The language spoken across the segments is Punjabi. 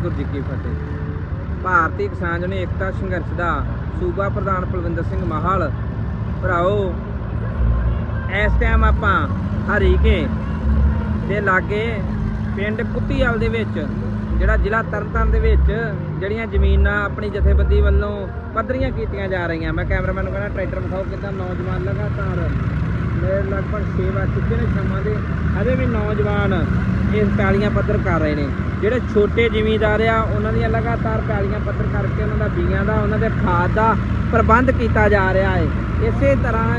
ਵਾਹਿਗੁਰੂ ਜੀ ਕੀ ਫਤਿਹ। ਭਾਰਤੀ ਕਿਸਾਨ ਜਨ ਏਕਤਾ ਸੰਘਰਸ਼ ਦਾ ਸੂਬਾ ਪ੍ਰਧਾਨ ਪਲਵਿੰਦਰ ਸਿੰਘ ਮਾਹਲ। ਭਰਾਓ, ਇਸ ਟਾਈਮ ਆਪਾਂ ਹਰੀਕੇ ਦੇ ਲਾਗੇ ਪਿੰਡ ਕੁੱਤੀਵਾਲ ਦੇ ਵਿੱਚ, ਜਿਹੜਾ ਜ਼ਿਲ੍ਹਾ ਤਰਨਤਾਰਨ ਦੇ ਵਿੱਚ ਜਿਹੜੀਆਂ ਜ਼ਮੀਨਾਂ ਆਪਣੀ ਜਥੇਬੰਦੀ ਵੱਲੋਂ ਪੱਧਰੀਆਂ ਕੀਤੀਆਂ ਜਾ ਰਹੀਆਂ। ਮੈਂ ਕੈਮਰਾਮੈਨ ਨੂੰ ਕਹਿੰਦਾ, ਟਰੈਕਟਰ ਵਿਖਾਓ ਕਿਦਾਂ ਨੌਜਵਾਨ ਲਗਾਤਾਰ। ਮੇਰੇ ਲਗਭਗ ਸੇਵਾ ਚੁੱਕੇ ਨੇ ਸ਼ਾਮਾਂ ਦੇ। ਹਜੇ ਵੀ ਨੌਜਵਾਨ ਇਹ ਪੈਲੀਆਂ ਪੱਧਰ ਕਰ ਰਹੇ ਨੇ। ਜਿਹੜੇ ਛੋਟੇ ਜ਼ਿਮੀਂਦਾਰ ਆ, ਉਹਨਾਂ ਦੀਆਂ ਲਗਾਤਾਰ ਪੈਲੀਆਂ ਪੱਧਰ ਕਰਕੇ ਉਹਨਾਂ ਦਾ ਬੀਆਂ ਦਾ, ਉਹਨਾਂ ਦੇ ਖਾਦ ਦਾ ਪ੍ਰਬੰਧ ਕੀਤਾ ਜਾ ਰਿਹਾ ਹੈ। ਇਸੇ ਤਰ੍ਹਾਂ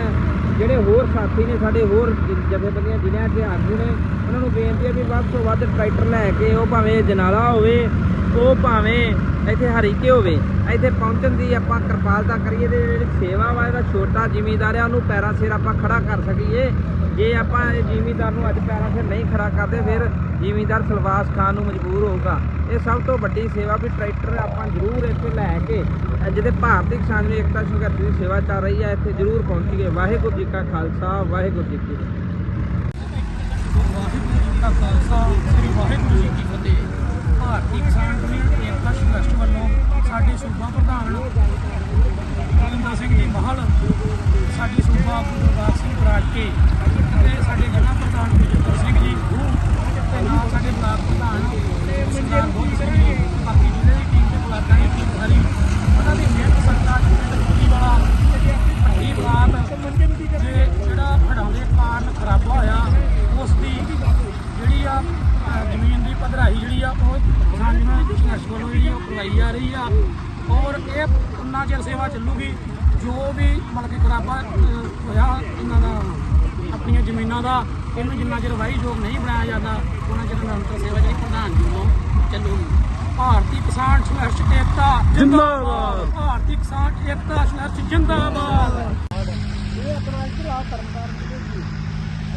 ਜਿਹੜੇ ਹੋਰ ਸਾਥੀ ਨੇ, ਸਾਡੇ ਹੋਰ ਜਥੇਬੰਦੀਆਂ, ਜ਼ਿਲ੍ਹਿਆਂ ਦੇ ਆਗੂ ਨੇ, ਉਹਨਾਂ ਨੂੰ ਬੇਨਤੀ ਹੈ ਵੀ ਵੱਧ ਤੋਂ ਵੱਧ ਟਰੈਕਟਰ ਲੈ ਕੇ ਉਹ ਭਾਵੇਂ ਜਨਾਲਾ ਹੋਵੇ ਉਹ ਭਾਵੇਂ ਇੱਥੇ ਹਰੀਕੇ ਹੋਵੇ, ਇੱਥੇ ਪਹੁੰਚਣ ਦੀ ਆਪਾਂ ਕਿਰਪਾਲਤਾ ਕਰੀਏ ਤੇ ਜਿਹੜੀ ਸੇਵਾ ਵਾ, ਇਹਦਾ ਛੋਟਾ ਜ਼ਿਮੀਂਦਾਰ ਆ, ਉਹਨੂੰ ਪੈਰਾਂ ਸਿਰ ਆਪਾਂ ਖੜਾ ਕਰ ਸਕੀਏ। ਜੇ ਆਪਾਂ ਇਹ ਜ਼ਿਮੀਦਾਰ ਨੂੰ ਅੱਜ ਪੈਰਾਂ ਸਿਰ ਨਹੀਂ ਖੜਾ ਕਰਦੇ, ਫਿਰ ਜ਼ਿਮੀਦਾਰ ਸਲਵਾਸ ਖਾਨ ਨੂੰ ਮਜਬੂਰ ਹੋਊਗਾ। ਇਹ ਸਭ ਤੋਂ ਵੱਡੀ ਸੇਵਾ ਵੀ ਟਰੈਕਟਰ ਆਪਾਂ ਜ਼ਰੂਰ ਇੱਥੇ ਲੈ ਕੇ ਅ ਜਿਹਦੇ ਭਾਰਤੀ ਕਿਸਾਨ ਨੂੰ ਏਕਤਾ ਸੰਘਰਸ਼ ਦੀ ਸੇਵਾ ਚੱਲ ਰਹੀ ਹੈ ਇੱਥੇ ਜ਼ਰੂਰ ਪਹੁੰਚੀਏ। ਵਾਹਿਗੁਰੂ ਜੀ ਕਾ ਖਾਲਸਾ, ਵਾਹਿਗੁਰੂ ਜੀ ਕੀ ਫਤਿਹ। ਵਾਹਿਗੁਰੂ ਜੀ ਕਾ ਖਾਲਸਾ, ਸ੍ਰੀ ਵਾਹਿਗੁਰੂ ਜੀ ਕੀ ਫਤਿਹ। ਭਾਰਤੀ ਕਿਸਾਨ ਯੂਨੀਅਨ ਏਕਤਾ ਸੰਘਰਸ਼ ਵੱਲੋਂ ਸਾਡੇ ਸੂਬਾ ਪ੍ਰਧਾਨ ਕਲਿੰਦਰ ਸਿੰਘ ਜੀ ਮਹਲ ਸਾਡੀ ਸੂਬਾ ਗੁਰਦਾਸ ਸਿੰਘ ਬਰਾਜਕੇ ਤੇ ਸਾਡੇ ਜ਼ਿਲ੍ਹਾ ਪ੍ਰਧਾਨ ਬਲਜਿੰਦਰ ਸਿੰਘ ਜੀ ਤੇ ਨਾਲ ਸਾਡੇ ਬਲਾਕ ਪ੍ਰਧਾਨ ਸਰਦਾਰ ਬੋਧ ਸਿੰਘ ਜੀ, ਬਾਕੀ ਜ਼ਿਲ੍ਹੇ ਦੀ ਟੀਮ ਦੇ ਬਲਾਕਾਂ ਦੀ ਟੀਮ ਸਾਰੀ ਇਹਨੂੰ ਜਿੰਨਾ ਚਿਰ ਵਾਹੀ ਯੋਗ ਨਹੀਂ ਬਣਾਇਆ ਜਾਂਦਾ ਉਹਨਾਂ ਚਿਰ ਨਿਰੰਤਰ ਸੇਵਾ ਜਿਹੜੀ ਪ੍ਰਧਾਨ ਜੀ ਵੱਲੋਂ ਚੱਲੂਗੀ। ਭਾਰਤੀ ਕਿਸਾਨ ਸੰਘਰਸ਼ ਏਕਤਾ ਜਿੰਦਾਬਾਦ। ਭਾਰਤੀ ਕਿਸਾਨ ਏਕਤਾ ਸੰਘਰਸ਼ ਜਿੰਦਾਬਾਦ। ਇਹ ਆਪਣਾ ਇੱਧਰ ਆ ਤਰਨਤਾਰਨ ਦੀ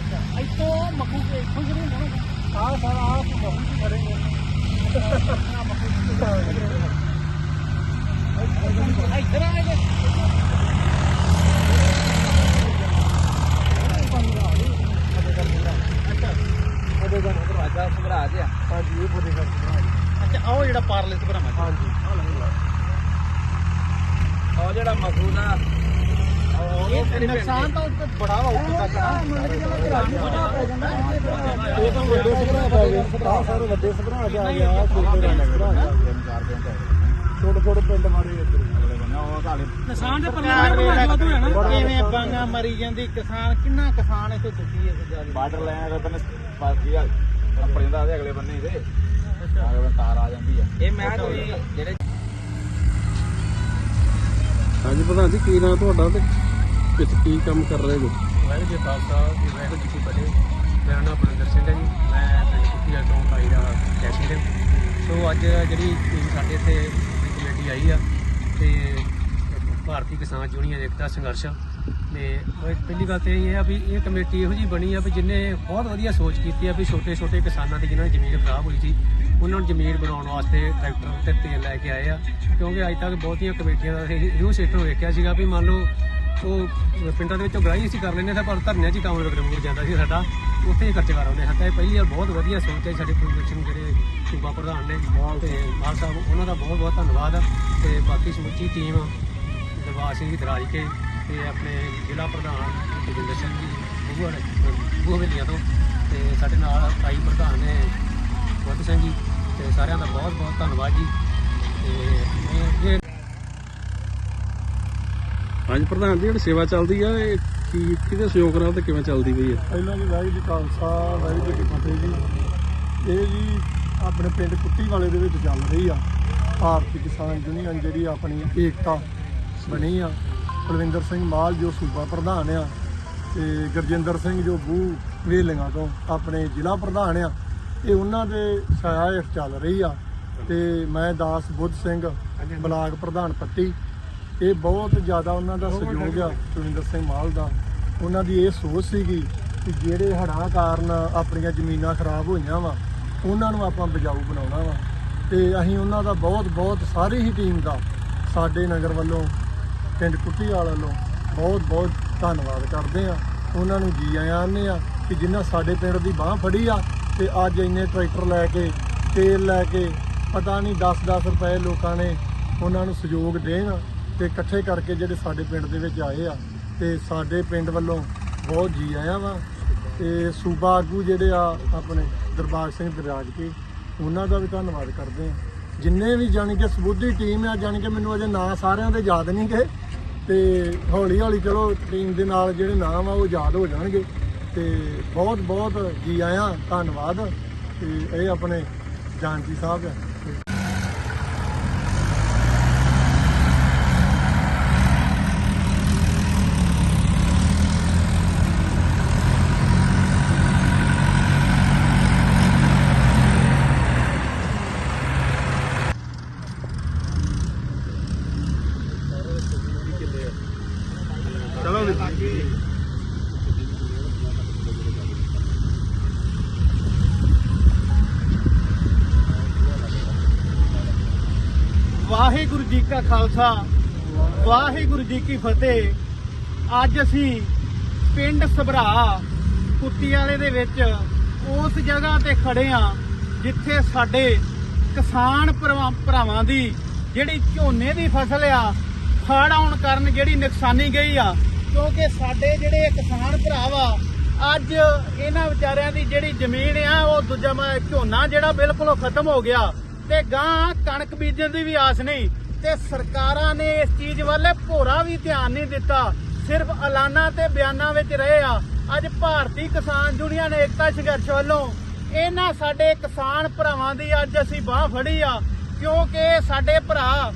ਅੱਛਾ। ਇੱਥੋਂ ਮੱਕੂ ਕੇ ਇੱਥੋਂ ਜਿਹੜੇ ਹੁੰਦੇ ਨੇ ਆਹ ਸਾਰਾ ਆਹ ਬਹੁਤ ਹੀ ਖੜੇ ਨੇ। ਇੱਧਰ ਆ ਦਾ ਦਰਵਾਜ਼ਾ ਸੁਭਰਾ ਦਿਆ ਹਾਂਜੀ ਇਹ ਬੋਲੇ ਅੱਛਾ ਆਹ ਜਿਹੜਾ ਪਾਰਲੇ ਤੇ ਭਰਾਵਾਂ ਹਾਂਜੀ। ਉਹ ਜਿਹੜਾ ਮਸੂਦ ਆ ਨੁਕਸਾਨ ਤਾਂ ਉੱਤੇ ਬੜਾ ਵਾ ਉੱਤੇ ਤੱਕ ਇਹ ਤਾਂ ਵੱਡੇ ਸਭਰਾ ਪੈ ਗਏ ਸਭਰਾ ਸਾਰੇ ਵੱਡੇ ਆ ਸਭਰਾ ਆ ਗਿਆ। ਛੋਟੇ ਛੋਟੇ ਪਿੰਡ ਮਾਰੇ ਇੱਧਰ ਦੇ ਨਾ। ਕਿਵੇਂ ਬਾਂਗਾ ਮਰੀ ਜਾਂਦੀ ਕਿਸਾਨ? ਕਿੰਨਾ ਕਿਸਾਨ ਇੱਥੇ ਦੁਖੀ ਹੈ ਸਜਾਰੀ ਬਾਰਡਰ ਲੈਣ ਅਗਲੇ ਬੰਨੇ ਪਾਸੀ ਆ। ਆਪਣੇ ਦਾ ਅਗਲੇ ਬੰਨੇ ਦੇ। ਅਗਲੇ ਬੰਨੇ ਤਾਰ ਆ ਜਾਂਦੀ ਆ। ਇਹ ਮੈਂ ਕੋਈ ਜਿਹੜੇ ਹਾਂਜੀ ਪ੍ਰਧਾਨ ਜੀ ਕੀ ਨਾਮ ਤੁਹਾਡਾ ਤੇ ਕਿਸ ਕੀ ਕੰਮ ਕਰ ਰਹੇ ਹੋ? ਵਾਹਿਗੁਰੂ ਜੀ ਕਾ ਖਾਲਸਾ ਵਾਹਿਗੁਰੂ ਜੀ ਕੀ ਫਤਿਹ। ਮੇਰਾ ਨਾਮ ਬਰਿੰਦਰ ਸਿੰਘ ਹੈ ਜੀ। ਮੈਂ ਪਿੰਡ ਕੁੱਤੀਆ ਤੋਂ ਭਾਈ ਦਾ ਕੈਸ਼ੀਅਰ ਸੋ ਅੱਜ ਜਿਹੜੀ ਟੀਮ ਸਾਡੇ ਇੱਥੇ ਕਮੇਟੀ ਆਈ ਆ ਤੇ ਭਾਰਤੀ ਕਿਸਾਨ ਯੂਨੀਅਨ ਏਕਤਾ ਸੰਘਰਸ਼। ਤੇ ਪਹਿਲੀ ਗੱਲ ਤੇ ਇਹ ਆ ਵੀ ਇਹ ਕਮੇਟੀ ਇਹੋ ਜੀ ਬਣੀ ਆ ਵੀ ਜਿਨੇ ਬਹੁਤ ਵਧੀਆ ਸੋਚ ਕੀਤੀ ਆ ਵੀ ਛੋਟੇ ਛੋਟੇ ਕਿਸਾਨਾਂ ਦੀ ਜਿਨ੍ਹਾਂ ਦੀ ਜ਼ਮੀਨ ਖਰਾਬ ਹੋਈ ਸੀ, ਉਹਨਾਂ ਨੂੰ ਜ਼ਮੀਨ ਬਣਾਉਣ ਵਾਸਤੇ ਟਰੈਕਟਰ ਤੇ ਤੇਲ ਲੈ ਕੇ ਆਏ ਆ। ਕਿਉਂਕਿ ਅੱਜ ਤੱਕ ਬਹੁਤੀਆਂ ਕਮੇਟੀਆਂ ਦਾ ਇਹ ਸਿਸਟਮ ਵੇਖਿਆ ਸੀਗਾ ਵੀ ਮੰਨ ਲਓ ਉਹ ਪਿੰਡਾਂ ਦੇ ਵਿੱਚ ਗ੍ਰਾਹੀ ਅਸੀਂ ਕਰ ਲੈਂਦੇ ਸੀ ਪਰ ਧਰਨਿਆਂ 'ਚ ਹੀ ਕੰਮ ਰੁਕ ਜਾਂਦਾ ਸੀ ਸਾਡਾ। ਉੱਥੇ ਹੀ ਖਰਚ ਕਰ ਆਉਂਦੇ ਹਾਂ ਤਾਂ ਇਹ ਪਹਿਲੀ ਵਾਰ ਬਹੁਤ ਵਧੀਆ ਸੋਚ ਹੈ ਸਾਡੇ ਪ੍ਰੋਜੈਕਸ਼ਨ ਜਿਹੜੇ ਸੂਬਾ ਪ੍ਰਧਾਨ ਨੇ ਤੇ ਮਾਲ ਸਾਹਿਬ, ਉਹਨਾਂ ਦਾ ਬਹੁਤ ਬਹੁਤ ਧੰਨਵਾਦ ਤੇ ਬਾਕੀ ਸਮੁੱਚੀ ਟੀਮ ਦਰਬਾਰ ਸਿੰਘ ਜੀ ਦਰਾਜ ਕੇ ਤੇ ਆਪਣੇ ਜ਼ਿਲ੍ਹਾ ਪ੍ਰਧਾਨ ਜਗਿੰਦਰ ਸਿੰਘ ਜੀ ਬੂਹੜ ਬੂਹਵੇਲੀਆਂ ਤੋਂ ਤੇ ਸਾਡੇ ਨਾਲ ਭਾਈ ਪ੍ਰਧਾਨ ਨੇ ਬੁੱਧ ਸਿੰਘ ਜੀ ਤੇ ਸਾਰਿਆਂ ਦਾ ਬਹੁਤ ਬਹੁਤ ਧੰਨਵਾਦ ਜੀ। ਤੇ ਇਹ ਹਾਂਜੀ ਪ੍ਰਧਾਨ ਜੀ ਜਿਹੜੀ ਸੇਵਾ ਚੱਲਦੀ ਆ ਇਹ ਕੀ ਕਿਹਦੇ ਸਹਿਯੋਗ ਨਾਲ ਤੇ ਕਿਵੇਂ ਚੱਲਦੀ ਪਈ ਹੈ ਪਹਿਲਾਂ ਜੀ ਵਾਹਿਗੁਰੂ ਜੀ ਖਾਲਸਾ ਵਾਹਿਗੁਰੂ ਜੀ ਕੀ ਫਤਿਹ ਜੀ। ਇਹ ਜੀ ਆਪਣੇ ਪਿੰਡ ਕੁੱਟੀ ਵਾਲੇ ਦੇ ਵਿੱਚ ਚੱਲ ਰਹੀ ਆ। ਭਾਰਤੀ ਕਿਸਾਨ ਯੂਨੀਅਨ ਜਿਹੜੀ ਆਪਣੀ ਏਕਤਾ ਬਣੀ ਆ। ਕੁਲਵਿੰਦਰ ਸਿੰਘ ਮਾਲ ਜੋ ਸੂਬਾ ਪ੍ਰਧਾਨ ਆ ਤੇ ਗੁਰਜਿੰਦਰ ਸਿੰਘ ਜੋ ਬੂ ਵੇਲੀਆਂ ਤੋਂ ਆਪਣੇ ਜ਼ਿਲ੍ਹਾ ਪ੍ਰਧਾਨ ਆ ਇਹ ਉਹਨਾਂ ਦੇ ਹੇਠ ਚੱਲ ਰਹੀ ਆ ਤੇ ਮੈਂ ਦਾਸ ਬੁੱਧ ਸਿੰਘ ਬਲਾਕ ਪ੍ਰਧਾਨ ਪੱਟੀ ਇਹ ਬਹੁਤ ਜ਼ਿਆਦਾ ਉਹਨਾਂ ਦਾ ਸਹਿਯੋਗ ਆ ਕੁਲਵਿੰਦਰ ਸਿੰਘ ਮਾਲ ਦਾ। ਉਹਨਾਂ ਦੀ ਇਹ ਸੋਚ ਸੀਗੀ ਕਿ ਜਿਹੜੇ ਹੜ੍ਹਾਂ ਕਾਰਨ ਆਪਣੀਆਂ ਜ਼ਮੀਨਾਂ ਖਰਾਬ ਹੋਈਆਂ ਵਾ ਉਹਨਾਂ ਨੂੰ ਆਪਾਂ ਬਚਾਊ ਬਣਾਉਣਾ ਵਾ। ਤੇ ਅਸੀਂ ਉਹਨਾਂ ਦਾ ਬਹੁਤ ਬਹੁਤ ਸਾਰੀ ਹੀ ਟੀਮ ਦਾ ਸਾਡੇ ਨਗਰ ਵੱਲੋਂ ਪਿੰਡ ਕੁੱਟੀਵਾਲ ਵੱਲੋਂ ਬਹੁਤ ਬਹੁਤ ਧੰਨਵਾਦ ਕਰਦੇ ਆ ਉਹਨਾਂ ਨੂੰ ਜੀ ਆਇਆਂ ਆਨੇ ਆ ਕਿ ਜਿਨ੍ਹਾਂ ਸਾਡੇ ਪਿੰਡ ਦੀ ਬਾਹ ਫੜੀ ਆ ਤੇ ਅੱਜ ਇੰਨੇ ਟਰੈਕਟਰ ਲੈ ਕੇ, ਤੇਲ ਲੈ ਕੇ, ਪਤਾ ਨਹੀਂ 10-10 ਰੁਪਏ ਲੋਕਾਂ ਨੇ ਉਹਨਾਂ ਨੂੰ ਸਹਿਯੋਗ ਦੇਣ ਤੇ ਇਕੱਠੇ ਕਰਕੇ ਜਿਹੜੇ ਸਾਡੇ ਪਿੰਡ ਦੇ ਵਿੱਚ ਆਏ ਆ ਤੇ ਸਾਡੇ ਪਿੰਡ ਵੱਲੋਂ ਬਹੁਤ ਜੀ ਆਇਆ ਵਾ। ਤੇ ਸੂਬਾ ਆਗੂ ਜਿਹੜੇ ਆ ਆਪਣੇ ਦਰਬਾਰ ਸਿੰਘ ਦਰਿਆਜ ਕੇ, ਉਹਨਾਂ ਦਾ ਵੀ ਧੰਨਵਾਦ ਕਰਦੇ ਆ ਜਿੰਨੇ ਵੀ ਜਾਣੀ ਕਿ ਸਬੂਤੀ ਟੀਮ ਆ, ਜਾਣੀ ਕਿ ਮੈਨੂੰ ਅਜੇ ਨਾਂ ਸਾਰਿਆਂ ਦੇ ਯਾਦ ਨਹੀਂ ਗਏ ਤੇ ਹੌਲੀ ਹੌਲੀ ਚਲੋ ਟੀਮ ਦੇ ਨਾਲ ਜਿਹੜੇ ਨਾਮ ਆ ਉਹ ਯਾਦ ਹੋ ਜਾਣਗੇ। ਤੇ ਬਹੁਤ ਬਹੁਤ ਜੀ ਆਇਆਂ, ਧੰਨਵਾਦ। ਤੇ ਇਹ ਆਪਣੇ ਜਾਨਜੀ ਸਾਹਿਬ ਆ। ਵਾਹਿਗੁਰੂ ਜੀ ਕਾ ਖਾਲਸਾ, ਵਾਹਿਗੁਰੂ ਜੀ ਕੀ ਫਤਿਹ। ਅੱਜ ਅਸੀਂ ਪਿੰਡ ਸਭਰਾ ਕੁੱਤੀ ਵਾਲੇ ਦੇ ਵਿੱਚ ਉਸ ਜਗ੍ਹਾ ਤੇ ਖੜੇ ਆ ਜਿੱਥੇ ਸਾਡੇ ਕਿਸਾਨ ਭਰਾਵਾਂ ਭਰਾਵਾਂ ਦੀ ਜਿਹੜੀ ਝੋਨੇ ਦੀ ਫਸਲ ਆ ਫੜ ਆਉਣ ਕਾਰਨ ਜਿਹੜੀ ਨੁਕਸਾਨੀ ਗਈ ਆ ਕਿਉਂਕਿ ਸਾਡੇ ਜਿਹੜੇ ਕਿਸਾਨ ਭਰਾ ਵਾ, ਅੱਜ ਇਹਨਾਂ ਵਿਚਾਰਿਆਂ ਦੀ ਜਿਹੜੀ ਜ਼ਮੀਨ ਆ, ਉਹ ਦੂਜਾ ਝੋਨਾ ਜਿਹੜਾ ਬਿਲਕੁਲ ਖਤਮ ਹੋ ਗਿਆ ਤੇ ਗਾਂ ਕਣਕ ਬੀਜਣ ਦੀ ਵੀ ਆਸ ਨਹੀਂ। ਤੇ ਸਰਕਾਰਾਂ ਨੇ ਇਸ ਚੀਜ਼ ਵੱਲ ਭੋਰਾ ਵੀ ਧਿਆਨ ਨਹੀਂ ਦਿੱਤਾ। ਸਿਰਫ ਐਲਾਨਾਂ ਤੇ ਬਿਆਨਾਂ ਵਿੱਚ ਰਹੇ ਆ। ਅੱਜ ਭਾਰਤੀ ਕਿਸਾਨ ਯੂਨੀਅਨ ਏਕਤਾ ਸੰਘਰਸ਼ ਵੱਲੋਂ ਇਹਨਾਂ ਸਾਡੇ ਕਿਸਾਨ ਭਰਾਵਾਂ ਦੀ ਅੱਜ ਅਸੀਂ ਬਾਹ ਫੜੀ ਆ। ਕਿਉਂਕਿ ਸਾਡੇ ਭਰਾ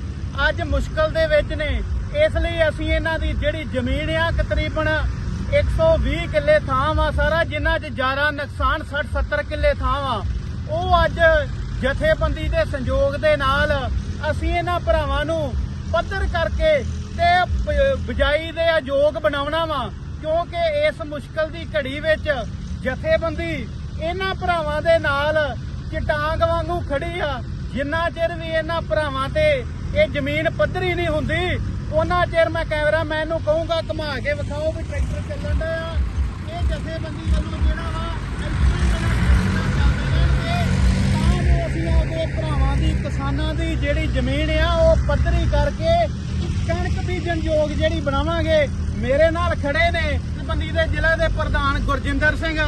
ਅੱਜ ਮੁਸ਼ਕਲ ਦੇ ਵਿੱਚ ਨੇ। ਇਸ ਲਈ ਅਸੀਂ ਇਹਨਾਂ ਦੀ ਜਿਹੜੀ ਜ਼ਮੀਨ ਆ, ਤਕਰੀਬਨ 120 ਕਿੱਲੇ ਥਾਂ ਵਾ ਸਾਰਾ, ਜਿਨ੍ਹਾਂ 'ਚ ਜ਼ਿਆਦਾ ਨੁਕਸਾਨ 60 70 ਕਿੱਲੇ ਥਾਂ ਵਾ। ਉਹ ਅੱਜ ਜਥੇਬੰਦੀ ਦੇ ਸੰਯੋਗ ਦੇ ਨਾਲ ਅਸੀਂ ਇਹਨਾਂ ਭਰਾਵਾਂ ਨੂੰ ਪੱਧਰ ਕਰਕੇ ਤੇ ਬ- ਬਿਜਾਈ ਦੇ ਅਯੋਗ ਬਣਾਉਣਾ ਵਾ, ਕਿਉਂਕਿ ਇਸ ਮੁਸ਼ਕਲ ਦੀ ਘੜੀ ਵਿੱਚ ਜਥੇਬੰਦੀ ਇਹਨਾਂ ਭਰਾਵਾਂ ਦੇ ਨਾਲ ਚਟਾਂਗ ਵਾਂਗੂ ਖੜੀ ਆ। ਜਿੰਨਾ ਚਿਰ ਵੀ ਇਹਨਾਂ ਭਰਾਵਾਂ ਤੇ ਇਹ ਜ਼ਮੀਨ ਪੱਧਰੀ ਨਹੀਂ ਹੁੰਦੀ ਉਹਨਾਂ ਚਿਰ ਮੈਂ ਕੈਮਰਾਮੈਨ ਨੂੰ ਕਹੂੰਗਾ, ਘੁਮਾ ਕੇ ਵਿਖਾਓ ਵੀ ਟਰੈਕਟਰ ਚੱਲਣ ਦਾ ਆ। ਇਹ ਜਥੇਬੰਦੀ ਵੱਲੋਂ ਜਿਹੜਾ ਵਾ ਤਾਂ ਭਰਾਵਾਂ ਦੀ, ਕਿਸਾਨਾਂ ਦੀ ਜਿਹੜੀ ਜ਼ਮੀਨ ਆ, ਉਹ ਪੱਧਰੀ ਕਰਕੇ ਕਣਕ ਬੀਜਣ ਯੋਗ ਜਿਹੜੀ ਬਣਾਵਾਂਗੇ, ਮੇਰੇ ਨਾਲ ਖੜੇ ਨੇ ਬੰਦੀ ਦੇ ਜ਼ਿਲ੍ਹੇ ਦੇ ਪ੍ਰਧਾਨ ਗੁਰਜਿੰਦਰ ਸਿੰਘ,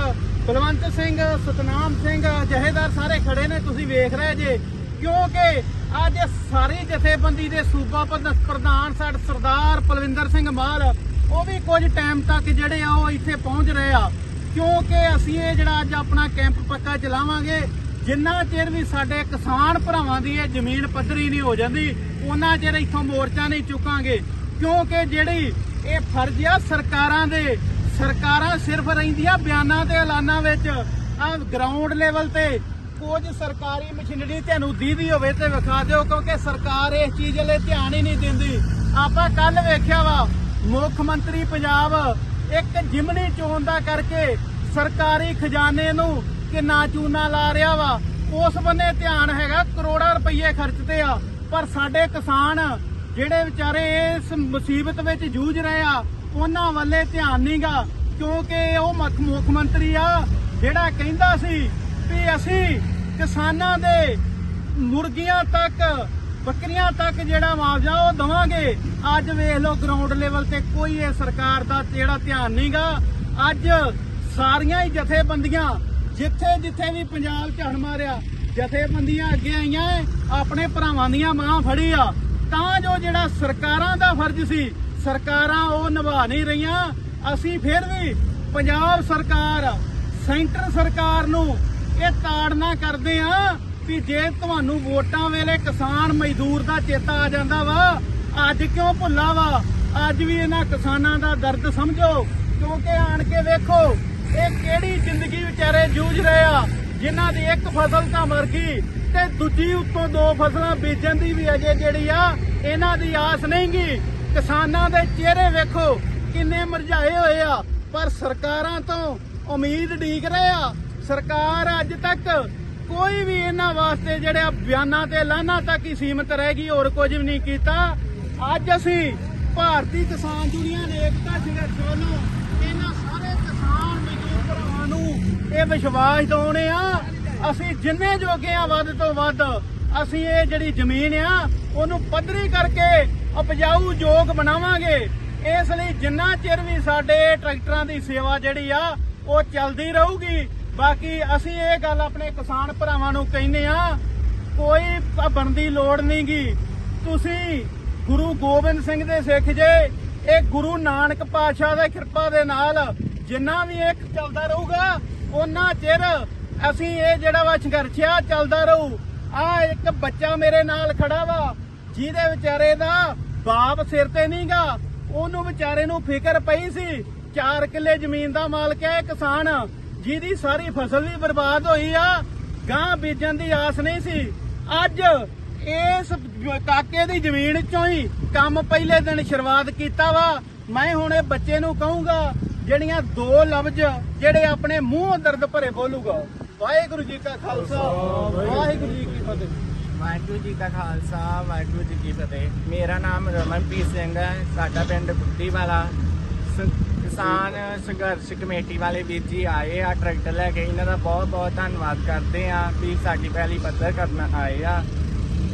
ਬਲਵੰਤ ਸਿੰਘ, ਸਤਨਾਮ ਸਿੰਘ, ਜਹੇਦਾਰ ਸਾਰੇ ਖੜੇ ਨੇ, ਤੁਸੀਂ ਵੇਖ ਰਹੇ ਜੇ। ਕਿਉਂਕਿ ਅੱਜ ਸਾਰੀ ਜਥੇਬੰਦੀ ਦੇ ਸੂਬਾ ਪ੍ਰਧਾਨ ਸਾਡ ਸਰਦਾਰ ਪਲਵਿੰਦਰ ਸਿੰਘ ਮਾਲ, ਉਹ ਵੀ ਕੁਝ ਟਾਈਮ ਤੱਕ ਜਿਹੜੇ ਆ ਉਹ ਇੱਥੇ ਪਹੁੰਚ ਰਹੇ ਆ। ਕਿਉਂਕਿ ਅਸੀਂ ਇਹ ਜਿਹੜਾ ਅੱਜ ਆਪਣਾ ਕੈਂਪ ਪੱਕਾ ਚਲਾਵਾਂਗੇ, ਜਿੰਨਾ ਚਿਰ ਵੀ ਸਾਡੇ ਕਿਸਾਨ ਭਰਾਵਾਂ ਦੀ ਇਹ ਜ਼ਮੀਨ ਪੱਧਰੀ ਨਹੀਂ ਹੋ ਜਾਂਦੀ ਉਹਨਾਂ ਚਿਰ ਇੱਥੋਂ ਮੋਰਚਾ ਨਹੀਂ ਚੁੱਕਾਂਗੇ। ਕਿਉਂਕਿ ਜਿਹੜੀ ਇਹ ਫਰਜ਼ ਆ ਸਰਕਾਰਾਂ ਦੇ, ਸਰਕਾਰਾਂ ਸਿਰਫ ਰਹਿੰਦੀਆਂ ਬਿਆਨਾਂ ਤੇ ਐਲਾਨਾਂ ਵਿੱਚ ਆ ਗਰਾਊਂਡ ਲੈਵਲ ਤੇ ਕੁਝ ਸਰਕਾਰੀ ਮਸ਼ੀਨਰੀ ਤੁਹਾਨੂੰ ਦੀਦੀ ਹੋਵੇ ਤੇ ਵਿਖਾ ਦਿਓ, ਕਿਉਂਕਿ ਸਰਕਾਰ ਇਸ ਚੀਜ਼ ਲਈ ਧਿਆਨ ਹੀ ਨਹੀਂ ਦਿੰਦੀ। ਆਪਾਂ ਕੱਲ ਵੇਖਿਆ ਵਾ, ਮੁੱਖ ਮੰਤਰੀ ਪੰਜਾਬ ਇੱਕ ਜਿਮਨੀ ਚੋਣ ਦਾ ਕਰਕੇ ਸਰਕਾਰੀ ਖਜ਼ਾਨੇ ਨੂੰ ਕਿੰਨਾ ਚੂਨਾ ਲਾ ਰਿਹਾ ਵਾ। ਉਸ ਬੰਨੇ ਧਿਆਨ ਹੈਗਾ, ਕਰੋੜਾਂ ਰੁਪਏ ਖਰਚਦੇ ਆ। ਪਰ ਸਾਡੇ ਕਿਸਾਨ ਜਿਹੜੇ ਵਿਚਾਰੇ ਇਸ ਮੁਸੀਬਤ ਵਿੱਚ ਜੂਝ ਰਹੇ ਆ, ਉਹਨਾਂ ਵੱਲੇ ਧਿਆਨ ਨਹੀਂਗਾ ਕਿਉਂਕਿ ਉਹ ਮੁੱਖ ਮੰਤਰੀ ਆ, ਜਿਹੜਾ ਕਹਿੰਦਾ ਸੀ ਵੀ ਅਸੀਂ ਕਿਸਾਨਾਂ ਦੇ ਮੁਰਗੀਆਂ ਤੱਕ, ਬੱਕਰੀਆਂ ਤੱਕ ਜਿਹੜਾ ਮੁਆਵਜ਼ਾ ਉਹ ਦਵਾਂਗੇ। ਅੱਜ ਵੇਖ ਲਓ ਗਰਾਊਂਡ ਲੈਵਲ ਤੇ ਕੋਈ ਇਹ ਸਰਕਾਰ ਦਾ ਜਿਹੜਾ ਧਿਆਨ ਨਹੀਂਗਾ। ਅੱਜ ਸਾਰੀਆਂ ਹੀ ਜਥੇਬੰਦੀਆਂ ਜਿੱਥੇ ਜਿੱਥੇ ਵੀ ਪੰਜਾਬ ਝੜ ਮਾਰਿਆ, ਜਥੇਬੰਦੀਆਂ ਅੱਗੇ ਆਈਆਂ, ਆਪਣੇ ਭਰਾਵਾਂ ਦੀਆਂ ਮਾਂ ਫੜੀ ਆ। ਤਾਂ ਜੋ ਜਿਹੜਾ ਸਰਕਾਰਾਂ ਦਾ ਫਰਜ਼ ਸੀ, ਸਰਕਾਰਾਂ ਉਹ ਨਿਭਾ ਨਹੀਂ ਰਹੀਆਂ। ਅਸੀਂ ਫਿਰ ਵੀ ਪੰਜਾਬ ਸਰਕਾਰ, ਸੈਂਟਰ ਸਰਕਾਰ ਨੂੰ ਇਹ ਤਾੜਨਾ ਕਰਦੇ ਆ ਵੀ ਜੇ ਤੁਹਾਨੂੰ ਵੋਟਾਂ ਵੇਲੇ ਕਿਸਾਨ ਮਜ਼ਦੂਰ ਦਾ ਚੇਤਾ ਆ ਜਾਂਦਾ ਵਾ, ਅੱਜ ਕਿਉਂ ਭੁੱਲਾ ਵਾ? ਅੱਜ ਵੀ ਇਹਨਾਂ ਕਿਸਾਨਾਂ ਦਾ ਦਰਦ ਸਮਝੋ, ਕਿਉਂਕਿ ਆਣ ਕੇ ਵੇਖੋ, ਇਹ ਕਿਹੜੀ ਜ਼ਿੰਦਗੀ ਵਿਚਾਰੇ ਜੂਝ ਰਹੇ ਆ, ਜਿਨ੍ਹਾਂ ਦੀ ਇੱਕ ਫਸਲ ਤਾਂ ਮਰ ਗਈ ਤੇ ਦੂਜੀ ਉੱਤੋਂ ਦੋ ਫਸਲਾਂ ਬੀਜਣ ਦੀ ਵੀ ਅਜੇ ਜਿਹੜੀ ਆ, ਇਹਨਾਂ ਦੀ ਆਸ ਨਹੀਂਗੀ ਕਿਸਾਨਾਂ ਦੇ ਚਿਹਰੇ ਵੇਖੋ, ਕਿੰਨੇ ਮਰਝਾਏ ਹੋਏ ਆ, ਪਰ ਸਰਕਾਰਾਂ ਤੋਂ ਉਮੀਦ ਢੀਕ ਰਹੇ ਆ ਸਰਕਾਰ ਅੱਜ ਤੱਕ ਕੋਈ ਵੀ ਇਹਨਾਂ ਵਾਸਤੇ ਜਿਹੜੇ ਬਿਆਨਾਂ ਤੇ ਲਾਨਾਂ ਤੱਕ ਹੀ ਸੀਮਤ ਰਹਿ ਗਈ, ਹੋਰ ਕੁਝ ਵੀ ਨਹੀਂ ਕੀਤਾ। ਅੱਜ ਅਸੀਂ ਭਾਰਤੀ ਕਿਸਾਨ ਯੂਨੀਅਨ, ਏਕਤਾ ਸੰਘਰਸ਼ ਵੱਲੋਂ ਇਹਨਾਂ ਸਾਰੇ ਕਿਸਾਨ ਮਜ਼ਦੂਰ ਭਰਾਵਾਂ ਨੂੰ ਇਹ ਵਿਸ਼ਵਾਸ ਦਿਵਾਉਣੇ ਆ, ਅਸੀਂ ਜਿੰਨੇ ਜੋਗੇ ਆ ਵੱਧ ਤੋਂ ਵੱਧ, ਅਸੀਂ ਇਹ ਜਿਹੜੀ ਜ਼ਮੀਨ ਆ, ਉਹਨੂੰ ਪੱਧਰੀ ਕਰਕੇ ਉਪਜਾਊ ਯੋਗ ਬਣਾਵਾਂਗੇ। ਇਸ ਲਈ ਜਿੰਨਾ ਚਿਰ ਵੀ ਸਾਡੇ ਟਰੈਕਟਰਾਂ ਦੀ ਸੇਵਾ ਜਿਹੜੀ ਆ, ਉਹ ਚੱਲਦੀ ਰਹੂਗੀ। ਬਾਕੀ ਅਸੀਂ ਇਹ ਗੱਲ ਆਪਣੇ ਕਿਸਾਨ ਭਰਾਵਾਂ ਨੂੰ ਕਹਿੰਦੇ ਆ ਕੋਈ ਬਣਦੀ ਲੋੜ ਨਹੀਂਗੀ ਤੁਸੀਂ ਗੁਰੂ ਗੋਬਿੰਦ ਸਿੰਘ ਦੇ ਸਿੱਖ ਜੇ, ਇਹ ਗੁਰੂ ਨਾਨਕ ਪਾਤਸ਼ਾਹ ਦੀ ਕਿਰਪਾ ਦੇ ਨਾਲ ਜਿੰਨਾ ਵੀ ਇਹ ਚੱਲਦਾ ਰਹੂਗਾ ਉਹਨਾਂ ਚਿਰ ਅਸੀਂ ਇਹ ਜਿਹੜਾ ਵਾ ਸੰਘਰਸ਼ ਆ ਚੱਲਦਾ ਰਹੂ। ਆ ਇੱਕ ਬੱਚਾ ਮੇਰੇ ਨਾਲ ਖੜਾ ਵਾ, ਜਿਹਦੇ ਵਿਚਾਰੇ ਦਾ ਬਾਪ ਸਿਰ ਤੇ ਨਹੀਂਗਾ ਉਹਨੂੰ ਵਿਚਾਰੇ ਨੂੰ ਫਿਕਰ ਪਈ ਸੀ 4 ਕਿੱਲੇ ਜ਼ਮੀਨ ਦਾ ਮਾਲਕ ਹੈ ਕਿਸਾਨ। ਜਿਹਦੀ ਸਾਰੀ ਫਸਲ ਵੀ ਬਰਬਾਦ ਹੋਈ ਆ, ਗਾਂ ਬੀਜਣ ਦੀ ਆਸ ਨਹੀਂ ਸੀ। ਅੱਜ ਇਸ ਕਾਕੇ ਦੀ ਜ਼ਮੀਨ ਚੋਂ ਹੀ ਕੰਮ ਪਹਿਲੇ ਦਿਨ ਸ਼ੁਰੂਆਤ ਕੀਤਾ ਵਾ। ਮੈਂ ਹੁਣ ਇਹ ਬੱਚੇ ਨੂੰ ਕਹੂੰਗਾ, ਜਿਹੜੀਆਂ ਦੋ ਲਫ਼ਜ਼ ਜਿਹੜੇ ਆਪਣੇ ਮੂੰਹ ਦਰਦ ਭਰੇ ਬੋਲੂਗਾ। ਵਾਹਿਗੁਰੂ ਜੀ ਕਾ ਖਾਲਸਾ, ਵਾਹਿਗੁਰੂ ਜੀ ਕੀ ਫਤਿਹ। ਵਾਹਿਗੁਰੂ ਜੀ ਕਾ ਖਾਲਸਾ, ਵਾਹਿਗੁਰੂ ਜੀ ਕੀ ਫਤਿਹ। ਮੇਰਾ ਨਾਮ ਰਮਨਪ੍ਰੀਤ ਸਿੰਘ ਹੈ, ਸਾਡਾ ਪਿੰਡ ਗੁੱਟੀ ਵਾਲਾ ਕਿਸਾਨ ਸੰਘਰਸ਼ ਕਮੇਟੀ ਵਾਲੇ ਵੀਰ ਜੀ ਆਏ ਆ, ਟਰੈਕਟਰ ਲੈ ਕੇ। ਇਹਨਾਂ ਦਾ ਬਹੁਤ ਬਹੁਤ ਧੰਨਵਾਦ ਕਰਦੇ ਆ ਵੀ ਸਾਡੀ ਪਹਿਲੀ ਪੱਧਰ ਕਰਨ ਆਏ ਆ।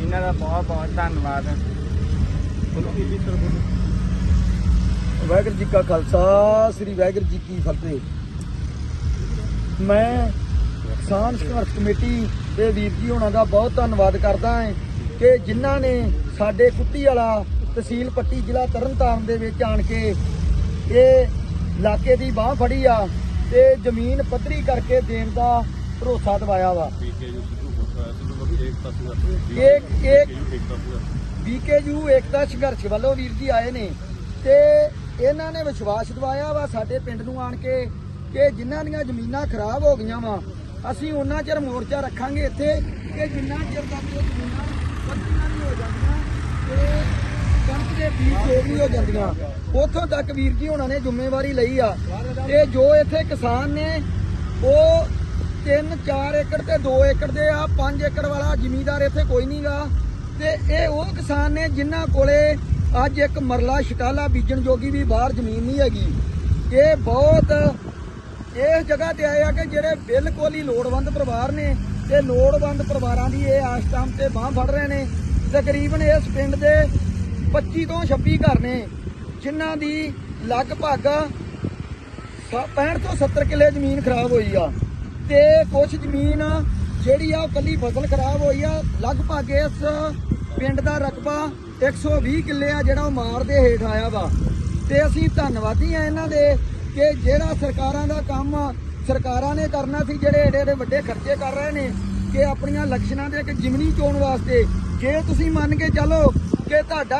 ਇਹਨਾਂ ਦਾ ਬਹੁਤ ਬਹੁਤ ਧੰਨਵਾਦ। ਵਾਹਿਗੁਰੂ ਜੀ ਕਾ ਖਾਲਸਾ, ਸ੍ਰੀ ਵਾਹਿਗੁਰੂ ਜੀ ਕੀ ਫਤਿਹ। ਮੈਂ ਕਿਸਾਨ ਸੰਘਰਸ਼ ਕਮੇਟੀ ਦੇ ਵੀਰ ਜੀ ਹੋਣਾ ਦਾ ਬਹੁਤ ਧੰਨਵਾਦ ਕਰਦਾ ਹਾਂ ਕਿ ਜਿਨ੍ਹਾਂ ਨੇ ਸਾਡੇ ਕੁੱਤੀ ਵਾਲਾ ਤਹਿਸੀਲ ਪੱਟੀ ਜ਼ਿਲ੍ਹਾ ਤਰਨਤਾਰਨ ਦੇ ਵਿੱਚ ਆਣ ਕੇ ਇਹ ਇਲਾਕੇ ਦੀ ਬਾਹ ਫੜੀ ਆ ਤੇ ਜ਼ਮੀਨ ਪੱਧਰੀ ਕਰਕੇ ਦੇਣ ਦਾ ਭਰੋਸਾ ਦਿਵਾਇਆ ਵਾ। ਇੱਕ ਇੱਕ ਬੀਕੇਯੂ ਏਕਤਾ ਸੰਘਰਸ਼ ਵੱਲੋਂ ਵੀਰ ਜੀ ਆਏ ਨੇ ਤੇ ਇਹਨਾਂ ਨੇ ਵਿਸ਼ਵਾਸ ਦਿਵਾਇਆ ਵਾ ਸਾਡੇ ਪਿੰਡ ਨੂੰ ਆਣ ਕੇ ਕਿ ਜਿਨ੍ਹਾਂ ਦੀਆਂ ਜ਼ਮੀਨਾਂ ਖਰਾਬ ਹੋ ਗਈਆਂ ਵਾ ਅਸੀਂ ਉਹਨਾਂ ਚਿਰ ਮੋਰਚਾ ਰੱਖਾਂਗੇ ਇੱਥੇ ਕਿ ਜਿੰਨਾ ਚਿਰ ਤੱਕ ਇਹ ਜ਼ਮੀਨਾਂ ਪੱਕੀਆਂ ਨਹੀਂ ਹੋ ਜਾਂਦੀਆਂ ਦੇ ਬੀਜ ਜੋ ਹੋ ਜਾਂਦੀਆਂ। ਉੱਥੋਂ ਤੱਕ ਵੀਰ ਜੀ ਉਹਨਾਂ ਨੇ ਜ਼ਿੰਮੇਵਾਰੀ ਲਈ ਆ। ਤੇ ਜੋ ਇੱਥੇ ਕਿਸਾਨ ਨੇ, ਉਹ 3 4 ਏਕੜ ਤੇ 2 ਏਕੜ ਦੇ ਆ 5 ਏਕੜ ਵਾਲਾ ਜ਼ਿਮੀਂਦਾਰ ਇੱਥੇ ਕੋਈ ਨਹੀਂਗਾ ਤੇ ਇਹ ਉਹ ਕਿਸਾਨ ਨੇ ਜਿਨ੍ਹਾਂ ਕੋਲੇ ਅੱਜ ਇੱਕ ਮਰਲਾ ਛਟਾਲਾ ਬੀਜਣ ਜੋਗੀ ਵੀ ਬਾਹਰ ਜ਼ਮੀਨ ਨਹੀਂ ਹੈਗੀ। ਇਹ ਬਹੁਤ ਇਸ ਜਗ੍ਹਾ ਤੇ ਆਏ ਆ ਕਿ ਜਿਹੜੇ ਬਿਲਕੁਲ ਹੀ ਲੋੜਵੰਦ ਪਰਿਵਾਰ ਨੇ, ਤੇ ਲੋੜਵੰਦ ਪਰਿਵਾਰਾਂ ਦੀ ਇਹ ਇਸ ਤੇ ਬਾਹ ਫੜ ਰਹੇ ਨੇ। ਤਕਰੀਬਨ ਇਸ ਪਿੰਡ ਦੇ 25 ਤੋਂ 26 ਘਰ ਨੇ, ਜਿਨ੍ਹਾਂ ਦੀ ਲਗਭਗ 65 ਤੋਂ 70 ਕਿੱਲੇ ਜ਼ਮੀਨ ਖਰਾਬ ਹੋਈ ਆ। ਤੇ ਕੁਝ ਜ਼ਮੀਨ ਜਿਹੜੀ ਆ ਉਹ ਕੱਲੀ ਫਸਲ ਖਰਾਬ ਹੋਈ ਆ, ਲਗਭਗ ਇਸ ਪਿੰਡ ਦਾ ਰਕਬਾ 120 ਕਿੱਲੇ ਆ ਜਿਹੜਾ ਉਹ ਮਾਰ ਦੇ ਹੇਠ ਆਇਆ ਵਾ। ਤੇ ਅਸੀਂ ਧੰਨਵਾਦੀ ਆ ਇਹਨਾਂ ਦੇ ਕਿ ਜਿਹੜਾ ਸਰਕਾਰਾਂ ਦਾ ਕੰਮ ਸਰਕਾਰਾਂ ਨੇ ਕਰਨਾ ਸੀ, ਜਿਹੜੇ ਏਡੇ ਏਡੇ ਵੱਡੇ ਖਰਚੇ ਕਰ ਰਹੇ ਨੇ, ਕਿ ਆਪਣੀਆਂ ਇਲੈਕਸ਼ਨਾਂ ਦੇ ਇੱਕ ਜਿਮਨੀ ਚੋਣ ਵਾਸਤੇ, ਜੇ ਤੁਸੀਂ ਮੰਨ ਕੇ ਚੱਲੋ ਕਿ ਤੁਹਾਡਾ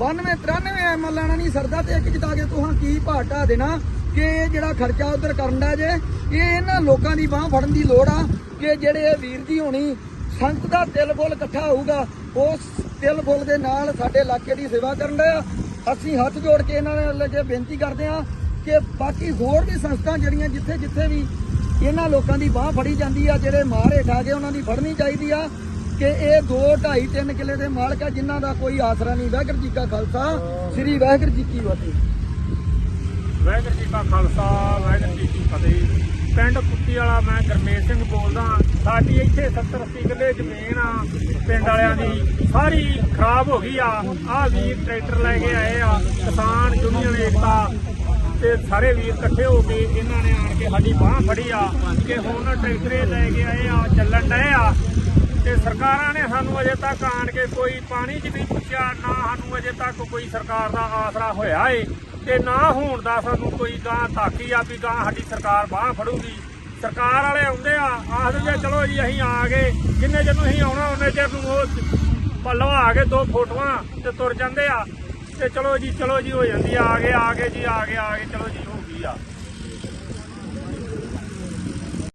92 93 ਐਮਐਲ ਲੈਣਾ ਨਹੀਂ ਸਰਦਾ ਤੇ ਇੱਕ ਜਿਤਾ ਕੇ ਤੁਹਾਂ ਕੀ ਭਾਟਾ ਦੇਣਾ ਕਿ ਇਹ ਜਿਹੜਾ ਖਰਚਾ ਉਧਰ ਕਰਨ ਦਾ ਜੇ? ਇਹ ਇਹਨਾਂ ਲੋਕਾਂ ਦੀ ਬਾਹ ਫੜਨ ਦੀ ਲੋੜ ਆ ਕਿ ਜਿਹੜੇ ਇਹ ਵੀਰ ਜੀ ਹੋਣੀ, ਸੰਤ ਦਾ ਦਿਲ ਫੁੱਲ ਇਕੱਠਾ ਹੋਊਗਾ, ਉਸ ਤਿਲ ਫੁੱਲ ਦੇ ਨਾਲ ਸਾਡੇ ਇਲਾਕੇ ਦੀ ਸੇਵਾ ਕਰਨ ਦਾ ਅਸੀਂ ਹੱਥ ਜੋੜ ਕੇ ਇਹਨਾਂ ਨਾਲ ਅੱਗੇ ਬੇਨਤੀ ਕਰਦੇ ਹਾਂ ਕਿ ਬਾਕੀ ਹੋਰ ਵੀ ਸੰਸਥਾ ਜਿਹੜੀਆਂ ਜਿੱਥੇ ਜਿੱਥੇ ਵੀ ਇਹਨਾਂ ਲੋਕਾਂ ਦੀ ਬਾਹ ਫੜੀ ਜਾਂਦੀ ਆ, ਜਿਹੜੇ ਮਾਰ ਹੇਠ ਕੇ ਉਹਨਾਂ ਦੀ ਫੜਨੀ ਚਾਹੀਦੀ ਆ ਕਿ ਇਹ 2 2.5 3 ਕਿੱਲੇ ਦੇ ਮਾਲਕ ਆ, ਜਿਨ੍ਹਾਂ ਦਾ ਕੋਈ ਆਸਰਾ ਨਹੀਂ। ਵਾਹਿਗੁਰੂ ਜੀ ਕਾ ਖਾਲਸਾ, ਸ੍ਰੀ ਵਾਹਿਗੁਰੂ ਜੀ ਕੀ ਫਤਿਹ। ਵਾਹਿਗੁਰੂ ਜੀ ਕਾ ਖਾਲਸਾ, ਵਾਹਿਗੁਰੂ ਜੀ ਕੀ ਫਤਿਹ। ਪਿੰਡ ਕੁੱਤੀ ਵਾਲਾ ਮੈਂ ਗਰਮੇਸ਼ ਸਿੰਘ ਬੋਲਦਾ ਸਾਡੀ ਇੱਥੇ 70 80 ਕਿੱਲੇ ਜ਼ਮੀਨ ਆ। ਪਿੰਡ ਵਾਲਿਆਂ ਦੀ ਸਾਰੀ ਖਰਾਬ ਹੋ ਗਈ ਆ। ਆ ਵੀਰ ਟਰੈਕਟਰ ਲੈ ਕੇ ਆਏ ਆ। ਕਿਸਾਨ ਯੂਨੀਅਨ ਏਕਤਾ ਤੇ ਸਾਰੇ ਵੀਰ ਇਕੱਠੇ ਹੋ ਕੇ ਇਹਨਾਂ ਨੇ ਆਣ ਕੇ ਸਾਡੀ ਬਾਹ ਫੜੀ ਆ। ਕਿ ਹੁਣ ਟਰੈਕਟਰੇ ਲੈ ਕੇ ਆਏ ਆ, ਚੱਲਣ ਡਏ ਆ। ਤੇ ਸਰਕਾਰਾਂ ਨੇ ਸਾਨੂੰ ਅਜੇ ਤੱਕ ਆਣ ਕੇ ਕੋਈ ਪਾਣੀ 'ਚ ਵੀ ਪੁੱਛਿਆ, ਨਾ ਸਾਨੂੰ ਅਜੇ ਤੱਕ ਕੋਈ ਸਰਕਾਰ ਦਾ ਆਸਰਾ ਹੋਇਆ ਏ ਤੇ ਨਾ ਹੋਣ ਦਾ ਸਾਨੂੰ ਕੋਈ ਗਾਂ ਤਾਕੀ ਆ ਵੀ ਗਾਂ ਸਾਡੀ ਸਰਕਾਰ ਬਾਹ ਫੜੂਗੀ। ਸਰਕਾਰ ਵਾਲੇ ਆਉਂਦੇ ਆ, ਆਖਦੇ ਜੇ ਚਲੋ ਜੀ, ਅਸੀਂ ਆ ਗਏ। ਜਿੰਨੇ ਚਿਰ ਨੂੰ ਅਸੀਂ ਆਉਣਾ, ਉਹਨੇ ਚਿਰ ਨੂੰ ਉਹ ਪੱਲੋ ਆ ਕੇ ਦੋ ਫੋਟੋਆਂ ਤੇ ਤੁਰ ਜਾਂਦੇ ਆ। ਤੇ ਚਲੋ ਜੀ ਚਲੋ ਜੀ, ਹੋ ਜਾਂਦੀ ਆ ਆ ਗਏ ਆ ਗਏ ਜੀ, ਆ ਗਏ ਆ ਗਏ, ਚਲੋ ਜੀ, ਹੋ ਗਈ ਆ।